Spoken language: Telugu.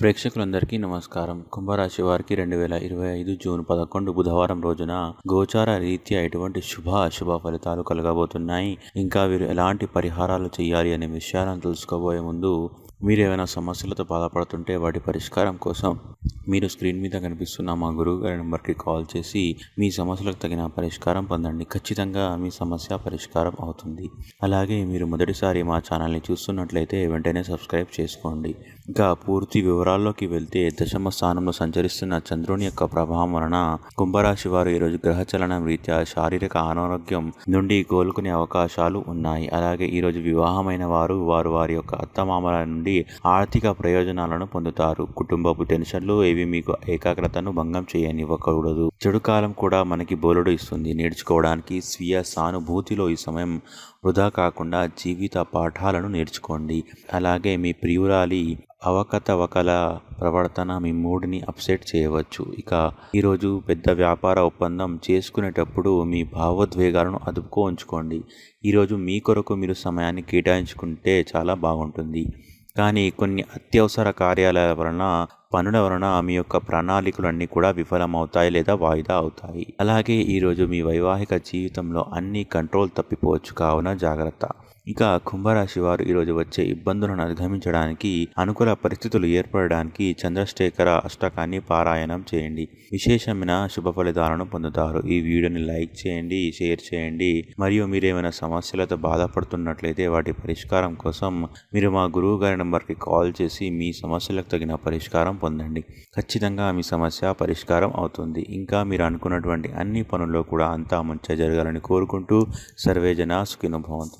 ప్రేక్షకులందరికీ నమస్కారం. కుంభరాశి వారికి రెండు వేల ఇరవై ఐదు జూన్ పదకొండు బుధవారం రోజున గోచార రీత్యా ఎటువంటి శుభ అశుభ ఫలితాలు కలగబోతున్నాయి. ఇంకా వీరు ఎలాంటి పరిహారాలు చేయాలి అనే విషయాలను తెలుసుకోబోయే ముందు మీరు ఏమైనా సమస్యలతో బాధపడుతుంటే వాటి పరిష్కారం కోసం మీరు స్క్రీన్ మీద కనిపిస్తున్న మా గురువు గారి నెంబర్కి కాల్ చేసి మీ సమస్యలకు తగిన పరిష్కారం పొందండి. ఖచ్చితంగా మీ సమస్య పరిష్కారం అవుతుంది. అలాగే మీరు మొదటిసారి మా ఛానల్ని చూస్తున్నట్లయితే వెంటనే సబ్స్క్రైబ్ చేసుకోండి. ఇంకా పూర్తి వివరాల్లోకి వెళ్తే దశమ స్థానంలో సంచరిస్తున్న చంద్రుని యొక్క ప్రభావం వలన కుంభరాశి వారు ఈరోజు గ్రహచలనం రీత్యా శారీరక అనారోగ్యం నుండి కోలుకునే అవకాశాలు ఉన్నాయి. అలాగే ఈరోజు వివాహమైన వారు వారు వారి యొక్క అత్తమామల నుండి ఆర్థిక ప్రయోజనాలను పొందుతారు. కుటుంబపు టెన్షన్లు ఏవి మీకు ఏకాగ్రతను భంగం చేయనివ్వకూడదు. చెడు కాలం కూడా మనకి బోలుడు ఇస్తుంది. నేర్చుకోవడానికి స్వీయ సానుభూతిలో ఈ సమయం వృధా కాకుండా జీవిత పాఠాలను నేర్చుకోండి. అలాగే మీ ప్రియురాలి అవకతవకల ప్రవర్తన మీ మూడ్ని అప్సెట్ చేయవచ్చు. ఇక ఈరోజు పెద్ద వ్యాపార ఒప్పందం చేసుకునేటప్పుడు మీ భావోద్వేగాలను అదుపుకో ఉంచుకోండి. ఈరోజు మీ కొరకు మీరు సమయాన్ని కేటాయించుకుంటే చాలా బాగుంటుంది. కానీ కొన్ని అత్యవసర కార్యాలయాల వలన పనుల వలన మీ యొక్క ప్రణాళికలన్నీ కూడా విఫలమవుతాయి లేదా వాయిదా అవుతాయి. అలాగే ఈరోజు మీ వైవాహిక జీవితంలో అన్ని కంట్రోల్ తప్పిపోవచ్చు. కావున జాగ్రత్త. ఇక కుంభరాశి వారు ఈరోజు వచ్చే ఇబ్బందులను అధిగమించడానికి అనుకూల పరిస్థితులు ఏర్పడడానికి చంద్రశేఖర అష్టకాన్ని పారాయణం చేయండి. విశేషమైన శుభ ఫలితాలను పొందుతారు. ఈ వీడియోని లైక్ చేయండి షేర్ చేయండి. మరియు మీరేమైనా సమస్యలతో బాధపడుతున్నట్లయితే వాటి పరిష్కారం కోసం మీరు మా గురువు గారి నెంబర్కి కాల్ చేసి మీ సమస్యలకు తగిన పరిష్కారం పొందండి. ఖచ్చితంగా మీ సమస్య పరిష్కారం అవుతుంది. ఇంకా మీరు అనుకున్నటువంటి అన్ని పనుల్లో కూడా అంతా మంచిగా జరగాలని కోరుకుంటూ సర్వేజన సుఖినభవంతు